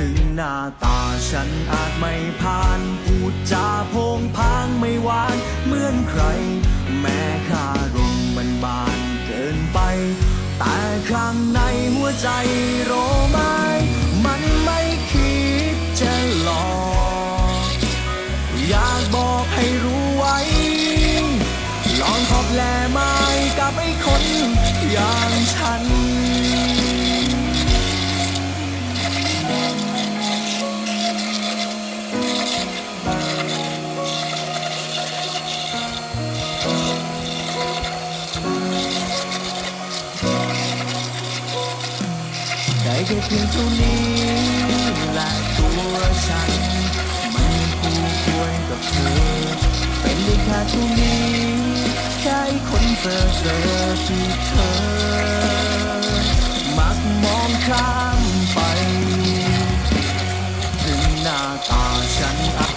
ถึงหน้าตาฉันอาจไม่ผ่านพูดจาโพงพางไม่หวานเหมือนใคร แม้คารมมันบานเกินไป แต่ข้างในหัวใจโรไม้มันไม่คิดจะหลอกอยากบอกให้รู้ไว้ ลองขอบแลไม้กับไอ้คนอย่างฉัน ได้แค่เพียงเท่านี้และตัวฉัน มันคู่ควรกับเธอ เป็นได้แค่เท่านี้แค่คนเซ่อเซ่อที่เธอ มักมองข้ามไป ถึงหน้าตาฉันอ